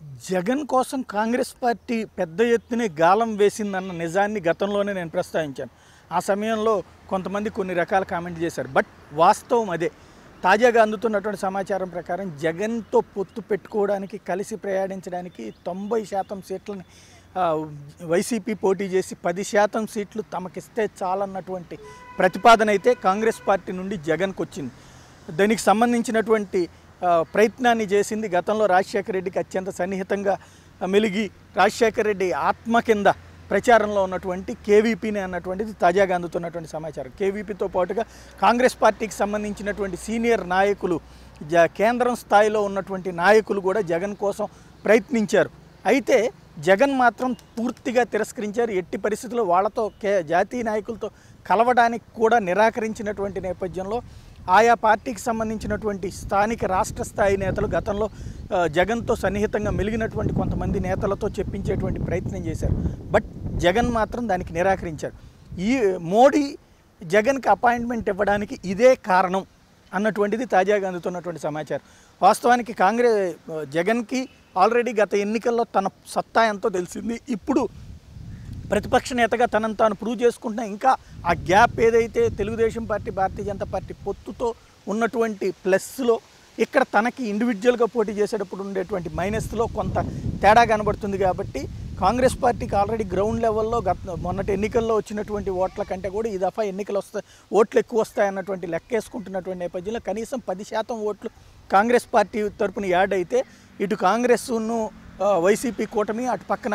జగన్ కోసం కాంగ్రెస్ పార్టీ పెద్ద ఎత్తున గాలం వేసిందన్న నిజాన్ని గతంలోనే నేను ప్రస్తావించాను. ఆ సమయంలో కొంతమంది కొన్ని రకాల కామెంట్ చేశారు. బట్ వాస్తవం అదే. తాజాగా అందుతున్నటువంటి సమాచారం ప్రకారం జగన్తో పొత్తు పెట్టుకోవడానికి కలిసి ప్రయాణించడానికి తొంభై శాతం సీట్లని వైసీపీ పోటీ చేసి పది శాతం సీట్లు తమకిస్తే చాలన్నటువంటి ప్రతిపాదన అయితే కాంగ్రెస్ పార్టీ నుండి జగన్కు వచ్చింది దానికి సంబంధించినటువంటి ప్రయత్నాన్ని చేసింది గతంలో రాజశేఖర రెడ్డికి అత్యంత సన్నిహితంగా మెలిగి రాజశేఖర రెడ్డి ఆత్మ కింద ప్రచారంలో ఉన్నటువంటి కేవీపీని అన్నటువంటిది తాజాగా అందుతున్నటువంటి సమాచారం. కేవీపీతో పాటుగా కాంగ్రెస్ పార్టీకి సంబంధించినటువంటి సీనియర్ నాయకులు జ కేంద్రం స్థాయిలో ఉన్నటువంటి నాయకులు కూడా జగన్ కోసం ప్రయత్నించారు. అయితే జగన్ మాత్రం పూర్తిగా తిరస్కరించారు. ఎట్టి పరిస్థితుల్లో వాళ్ళతో కే జాతీయ నాయకులతో కలవడానికి కూడా నిరాకరించినటువంటి నేపథ్యంలో ఆయా పార్టీకి సంబంధించినటువంటి స్థానిక రాష్ట్ర స్థాయి నేతలు గతంలో జగన్తో సన్నిహితంగా మెలిగినటువంటి కొంతమంది నేతలతో చెప్పించేటువంటి ప్రయత్నం చేశారు. బట్ జగన్ మాత్రం దానికి నిరాకరించారు ఈ మోడీ జగన్కి అపాయింట్మెంట్ ఇవ్వడానికి ఇదే కారణం అన్నటువంటిది తాజాగా అందుతున్నటువంటి సమాచారం. వాస్తవానికి కాంగ్రెస్ జగన్కి ఆల్రెడీ గత ఎన్నికల్లో తన సత్తా ఎంతో తెలిసింది. ఇప్పుడు ప్రతిపక్ష నేతగా తనను తాను ప్రూవ్ చేసుకుంటున్నా ఇంకా ఆ గ్యాప్ ఏదైతే తెలుగుదేశం పార్టీ భారతీయ జనతా పార్టీ పొత్తుతో ఉన్నటువంటి ప్లస్లో ఇక్కడ తనకి ఇండివిజువల్గా పోటీ చేసేటప్పుడు ఉండేటువంటి మైనస్లో కొంత తేడా కనబడుతుంది కాబట్టి కాంగ్రెస్ పార్టీకి ఆల్రెడీ గ్రౌండ్ లెవెల్లో గత మొన్నటి ఎన్నికల్లో వచ్చినటువంటి ఓట్ల కంటే కూడా ఈ దఫా ఎన్నికలు వస్తాయి ఓట్లు ఎక్కువ వస్తాయన్నటువంటి లెక్కేసుకుంటున్నటువంటి నేపథ్యంలో కనీసం పది శాతం ఓట్లు కాంగ్రెస్ పార్టీ తరపున యాడ్ అయితే ఇటు కాంగ్రెస్ను వైసీపీ కూటమి అటు పక్కన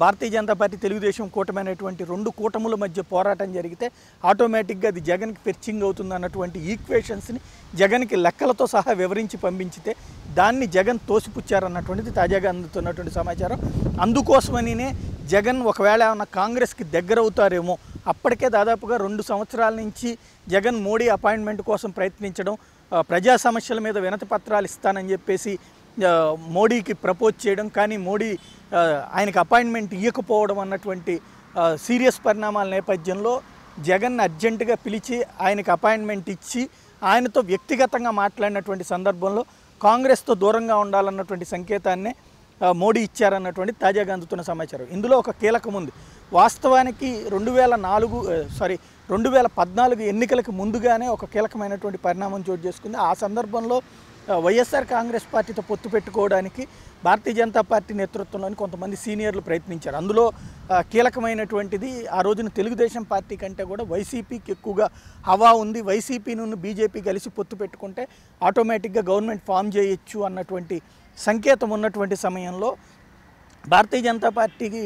భారతీయ జనతా పార్టీ తెలుగుదేశం కూటమి అనేటువంటి రెండు కూటముల మధ్య పోరాటం జరిగితే ఆటోమేటిక్గా అది జగన్కి పెర్చింగ్ అవుతుంది అన్నటువంటి ఈక్వేషన్స్ని జగన్కి లెక్కలతో సహా వివరించి పంపించితే దాన్ని జగన్ తోసిపుచ్చారన్నటువంటిది తాజాగా అందుతున్నటువంటి సమాచారం. అందుకోసమనినే జగన్ ఒకవేళ ఏమన్నా కాంగ్రెస్కి దగ్గర అవుతారేమో అప్పటికే దాదాపుగా రెండు సంవత్సరాల నుంచి జగన్ మోడీ అపాయింట్మెంట్ కోసం ప్రయత్నించడం ప్రజా సమస్యల మీద వినతి పత్రాలు ఇస్తానని చెప్పేసి మోడీకి ప్రపోజ్ చేయడం కానీ మోడీ ఆయనకు అపాయింట్మెంట్ ఇవ్వకపోవడం అన్నటువంటి సీరియస్ పరిణామాల నేపథ్యంలో జగన్ అర్జెంటుగా పిలిచి ఆయనకు అపాయింట్మెంట్ ఇచ్చి ఆయనతో వ్యక్తిగతంగా మాట్లాడినటువంటి సందర్భంలో కాంగ్రెస్తో దూరంగా ఉండాలన్నటువంటి సంకేతాన్నే మోడీ ఇచ్చారన్నటువంటి తాజాగా అందుతున్న సమాచారం. ఇందులో ఒక కీలకం ఉంది. వాస్తవానికి రెండు వేల నాలుగు సారీ రెండు వేల పద్నాలుగు ఎన్నికలకు ముందుగానే ఒక కీలకమైనటువంటి పరిణామం చోటు చేసుకుంది. ఆ సందర్భంలో వైఎస్ఆర్ కాంగ్రెస్ పార్టీతో పొత్తు పెట్టుకోవడానికి భారతీయ జనతా పార్టీ నేతృత్వంలోని కొంతమంది సీనియర్లు ప్రయత్నించారు. అందులో కీలకమైనటువంటిది ఆ రోజున తెలుగుదేశం పార్టీ కంటే కూడా వైసీపీకి ఎక్కువగా హవా ఉంది. వైసీపీ నుండి బీజేపీ కలిసి పొత్తు పెట్టుకుంటే ఆటోమేటిక్గా గవర్నమెంట్ ఫామ్ చేయొచ్చు అన్నటువంటి సంకేతం ఉన్నటువంటి సమయంలో భారతీయ జనతా పార్టీకి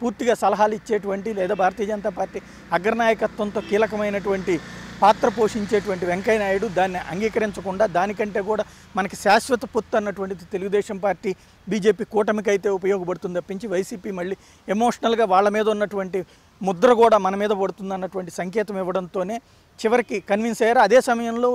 పూర్తిగా సలహాలు ఇచ్చేటువంటి లేదా భారతీయ జనతా పార్టీ అగ్రనాయకత్వంతో కీలకమైనటువంటి పాత్ర పోషించేటువంటి వెంకయ్య నాయుడు దాన్ని అంగీకరించకుండా దానికంటే కూడా మనకి శాశ్వత పొత్తు అన్నటువంటిది తెలుగుదేశం పార్టీ బీజేపీ కూటమికి అయితే ఉపయోగపడుతుంది తప్పించి వైసీపీ మళ్ళీ ఎమోషనల్గా వాళ్ళ మీద ఉన్నటువంటి ముద్ర కూడా మన మీద పడుతుంది అన్నటువంటి సంకేతం ఇవ్వడంతోనే చివరికి కన్విన్స్ అయ్యారు. అదే సమయంలో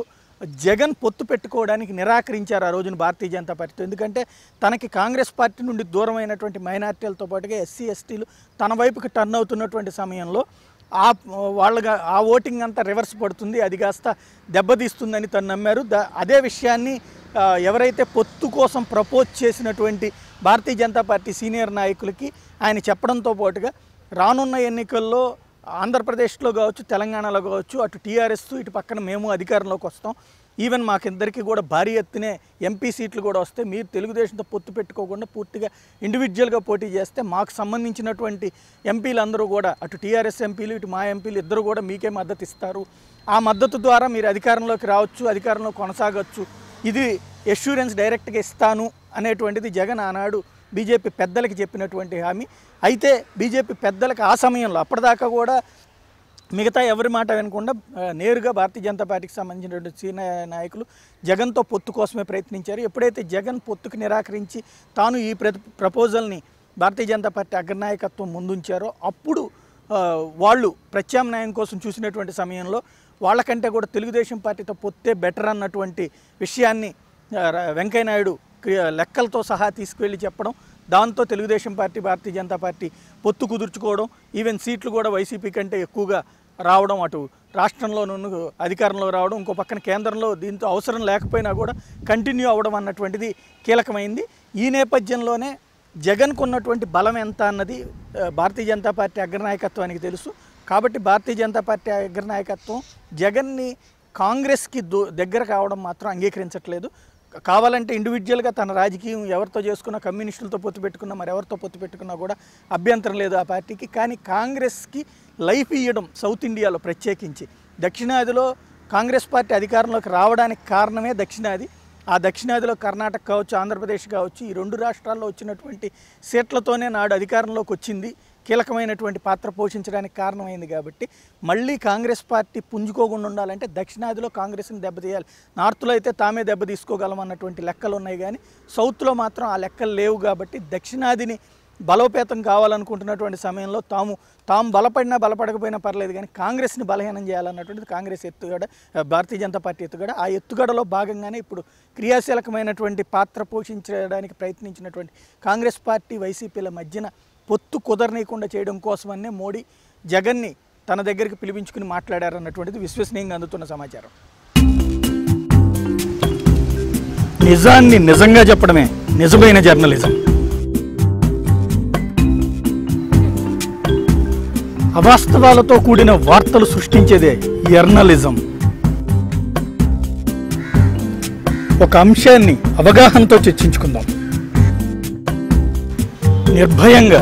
జగన్ పొత్తు పెట్టుకోవడానికి నిరాకరించారు ఆ రోజున భారతీయ జనతా పార్టీతో. ఎందుకంటే తనకి కాంగ్రెస్ పార్టీ నుండి దూరమైనటువంటి మైనార్టీలతో పాటుగా ఎస్సీ ఎస్టీలు తన వైపుకి టర్న్ అవుతున్నటువంటి సమయంలో ఆ వాళ్ళగా ఆ ఓటింగ్ అంతా రివర్స్ పడుతుంది అది కాస్త దెబ్బతీస్తుందని తను నమ్మారు. ద అదే విషయాన్ని ఎవరైతే పొత్తు కోసం ప్రపోజ్ చేసినటువంటి భారతీయ జనతా పార్టీ సీనియర్ నాయకులకి ఆయన చెప్పడంతో పాటుగా రానున్న ఎన్నికల్లో ఆంధ్రప్రదేశ్లో కావచ్చు తెలంగాణలో కావచ్చు అటు టీఆర్ఎస్ ఇటు పక్కన మేము అధికారంలోకి వస్తాం. ఈవెన్ మాకిద్దరికి కూడా భారీ ఎత్తునే ఎంపీ సీట్లు కూడా వస్తే మీరు తెలుగుదేశంతో పొత్తు పెట్టుకోకుండా పూర్తిగా ఇండివిజువల్గా పోటీ చేస్తే మాకు సంబంధించినటువంటి ఎంపీలందరూ కూడా అటు టీఆర్ఎస్ ఎంపీలు ఇటు మా ఎంపీలు ఇద్దరు కూడా మీకే మద్దతు ఇస్తారు. ఆ మద్దతు ద్వారా మీరు అధికారంలోకి రావచ్చు అధికారంలో కొనసాగవచ్చు ఇది ఎష్యూరెన్స్ డైరెక్ట్గా ఇస్తాను అనేటువంటిది జగన్ ఆనాడు బీజేపీ పెద్దలకి చెప్పినటువంటి హామీ. అయితే బీజేపీ పెద్దలకు ఆ సమయంలో అప్పటిదాకా కూడా మిగతా ఎవరి మాట వినకుండా నేరుగా భారతీయ జనతా పార్టీకి సంబంధించినటువంటి సీనియర్ నాయకులు జగన్తో పొత్తు కోసమే ప్రయత్నించారు. ఎప్పుడైతే జగన్ పొత్తుకు నిరాకరించి తాను ఈ ప్ర ప్రపోజల్ని భారతీయ జనతా పార్టీ అగ్రనాయకత్వం ముందుంచారో అప్పుడు వాళ్ళు ప్రత్యామ్నాయం కోసం చూసినటువంటి సమయంలో వాళ్ళకంటే కూడా తెలుగుదేశం పార్టీతో పొత్తే బెటర్ అన్నటువంటి విషయాన్ని వెంకయ్యనాయుడు వెంకయ్య నాయుడు లెక్కలతో సహా తీసుకువెళ్ళి చెప్పడం దాంతో తెలుగుదేశం పార్టీ భారతీయ జనతా పార్టీ పొత్తు కుదుర్చుకోవడం ఈవెన్ సీట్లు కూడా వైసీపీ కంటే ఎక్కువగా రావడం అటు రాష్ట్రంలోనూ అధికారంలో రావడం ఇంకో పక్కన కేంద్రంలో దీంతో అవసరం లేకపోయినా కూడా కంటిన్యూ అవ్వడం అన్నటువంటిది కీలకమైంది. ఈ నేపథ్యంలోనే జగన్కు ఉన్నటువంటి బలం ఎంత అన్నది భారతీయ జనతా పార్టీ అగ్రనాయకత్వానికి తెలుసు. కాబట్టి భారతీయ జనతా పార్టీ అగ్రనాయకత్వం జగన్ని కాంగ్రెస్కి దగ్గర కావడం మాత్రం అంగీకరించట్లేదు. కావాలంటే ఇండివిజువల్గా తన రాజకీయం ఎవరితో చేసుకున్నా కమ్యూనిస్టులతో పొత్తు పెట్టుకున్నా మరి ఎవరితో పొత్తు పెట్టుకున్నా కూడా అభ్యంతరం లేదు ఆ పార్టీకి. కానీ కాంగ్రెస్కి లైఫ్ ఇవ్వడం సౌత్ ఇండియాలో ప్రత్యేకించి. దక్షిణాదిలో కాంగ్రెస్ పార్టీ అధికారంలోకి రావడానికి కారణమే దక్షిణాది. ఆ దక్షిణాదిలో కర్ణాటక కావచ్చు ఆంధ్రప్రదేశ్ కావచ్చు ఈ రెండు రాష్ట్రాల్లో వచ్చినటువంటి సీట్లతోనే నాడు అధికారంలోకి వచ్చింది. కీలకమైనటువంటి పాత్ర పోషించడానికి కారణమైంది కాబట్టి మళ్ళీ కాంగ్రెస్ పార్టీ పుంజుకోకుండా ఉండాలంటే దక్షిణాదిలో కాంగ్రెస్ని దెబ్బతీయాలి. నార్త్లో అయితే తామే దెబ్బ తీసుకోగలం అన్నటువంటి లెక్కలు ఉన్నాయి కానీ సౌత్లో మాత్రం ఆ లెక్కలు లేవు కాబట్టి దక్షిణాదిని బలోపేతం కావాలనుకుంటున్నటువంటి సమయంలో తాము తాము బలపడినా బలపడకపోయినా పర్లేదు కానీ కాంగ్రెస్ని బలహీనం చేయాలన్నటువంటిది కాంగ్రెస్ ఎత్తుగడ భారతీయ జనతా పార్టీ ఎత్తుగడ. ఆ ఎత్తుగడలో భాగంగానే ఇప్పుడు క్రియాశీలకమైనటువంటి పాత్ర పోషించడానికి ప్రయత్నించినటువంటి కాంగ్రెస్ పార్టీ వైసీపీల మధ్యన పొత్తు కుదరనీయకుండా చేయడం కోసమనే మోడీ జగన్ని తన దగ్గరికి పిలిపించుకుని మాట్లాడారన్నటువంటిది విశ్వసనీయంగా అందుతున్న సమాచారం. నిజాన్ని నిజంగా చెప్పడమే నిజమైన జర్నలిజం. అవాస్తవాలతో కూడిన వార్తలు సృష్టించేదే జర్నలిజం. ఒక అంశాన్ని అవగాహనతో చర్చించుకుందాం. నిర్భయంగా